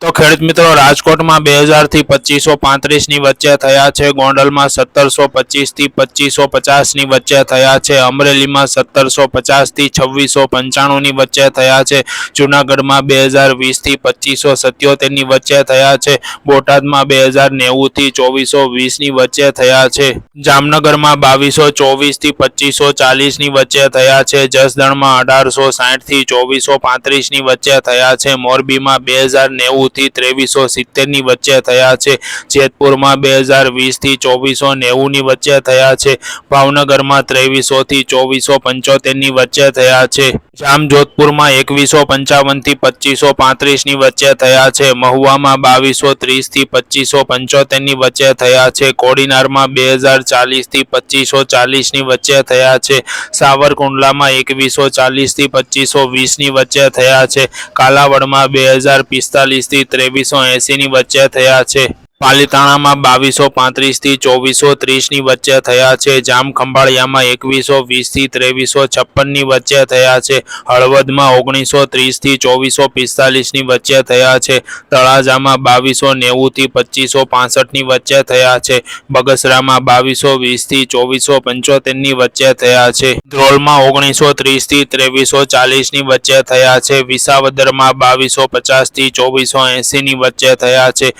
તો ખેડૂત મિત્રો, રાજકોટમાં બે હજારથી પચીસો પાંત્રીસની વચ્ચે થયા છે. ગોંડલમાં સત્તરસો પચીસથી પચીસો પચાસની વચ્ચે થયા છે. અમરેલીમાં સત્તરસો પચાસથી છવ્વીસો પંચાણુંની વચ્ચે થયા છે. જુનાગઢમાં બે હજાર વીસથી પચીસો સત્યોતેરની વચ્ચે થયા છે. બોટાદમાં બે હજાર નેવુંથી ચોવીસો વીસની વચ્ચે થયા છે. જામનગરમાં બાવીસો ચોવીસથી પચીસો ચાલીસની વચ્ચે થયા છે. જસદણમાં અઢારસો સાઠથી ચોવીસો પાંત્રીસની વચ્ચે થયા છે. મોરબીમાં બે હજાર નેવું થી ત્રેવીસો સિત્તેરની વચ્ચે થયા છે. જેતપુરમાં બે હજાર વીસથી ચોવીસો નેવું ની વચ્ચે થયા છે. ભાવનગરમાં ત્રેવીસો થી ચોવીસો પંચોતેરની વચ્ચે થયા છે. જામજોધપુરમાં એકવીસો પંચાવનથી પચીસો પાંત્રીસની વચ્ચે થયા છે. મહુવામાં બાવીસો ત્રીસથી પચીસો પંચોતેરની વચ્ચે થયા છે. કોડીનારમાં બે હજાર ચાલીસથી પચીસો ચાલીસની વચ્ચે થયા છે. સાવરકુંડલામાં એકવીસો ચાલીસથી પચીસો વીસની વચ્ચે થયા છે. કાલાવડમાં બે હજાર પિસ્તાલીસ થી ત્રેવીસો એંસી ની વચ્ચે થયા છે. પાલીતાણામાં બાવીસો પાંત્રીસથી ચોવીસો ત્રીસની વચ્ચે થયા છે. જામ ખંભાળિયામાં એકવીસો વીસથી ત્રેવીસો છપ્પનની વચ્ચે થયા છે. હળવદમાં ઓગણીસો ત્રીસથી ચોવીસો પિસ્તાલીસની વચ્ચે થયા છે. તળાજામાં બાવીસો નેવું થી પચીસો પાસઠની વચ્ચે થયા છે. બગસરામાં બાવીસો વીસથી ચોવીસો પંચોતેરની વચ્ચે થયા છે. ધ્રોલમાં ઓગણીસો ત્રીસથી ત્રેવીસો ચાલીસની વચ્ચે થયા છે. વિસાવદરમાં બાવીસો પચાસથી ચોવીસો એંસી ની વચ્ચે થયા છે.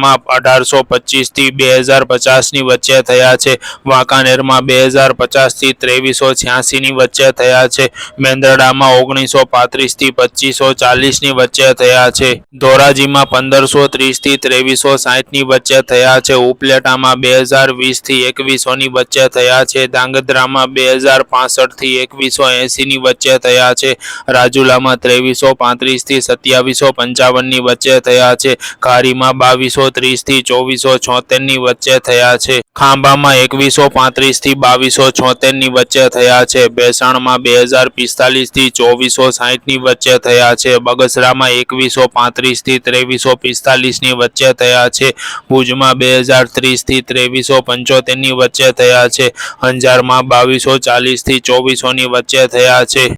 પોરબંદરમાં અઢારસો પચીસથી બે હજાર પચાસની વચ્ચે થયા છે. વાંકાનેરમાં બે હજાર પચાસથી ત્રેવીસો છ્યાસી ની વચ્ચે થયા છે. મેંદરડામાં ઓગણીસો પાંત્રીસથી પચીસો ચાલીસની વચ્ચે થયા છે. ધોરાજીમાં પંદરસો ત્રીસથી ત્રેવીસો સાઠની વચ્ચે થયા છે. ઉપલેટામાં બે હજાર વીસથી એકવીસો ની વચ્ચે થયા છે. ધાંગધ્રામાં બે હજાર પાસઠથી એકવીસો એંસી ની વચ્ચે થયા છે. રાજુલામાં ત્રેવીસો પાંત્રીસથી સત્યાવીસો પંચાવનની વચ્ચે થયા છે. ખારીમાં બાવીસો ત્રીસથી ચોવીસો છોતેરની વચ્ચે થયા છે. ખાંભામાં એકવીસો પાંત્રીસથી બાવીસો છોતેરની વચ્ચે થયા છે. ભેસાણમાં બે હજાર પિસ્તાલીસથી ચોવીસો સાઠની વચ્ચે થયા છે. બગસરામાં એકવીસો પાંત્રીસથી ત્રેવીસો પિસ્તાલીસની વચ્ચે થયા છે. ભુજમાં બે હજાર ત્રીસથી ત્રેવીસો પંચોતેરની વચ્ચે થયા છે. અંજારમાં બાવીસો ચાલીસથી ચોવીસો ની વચ્ચે થયા છે.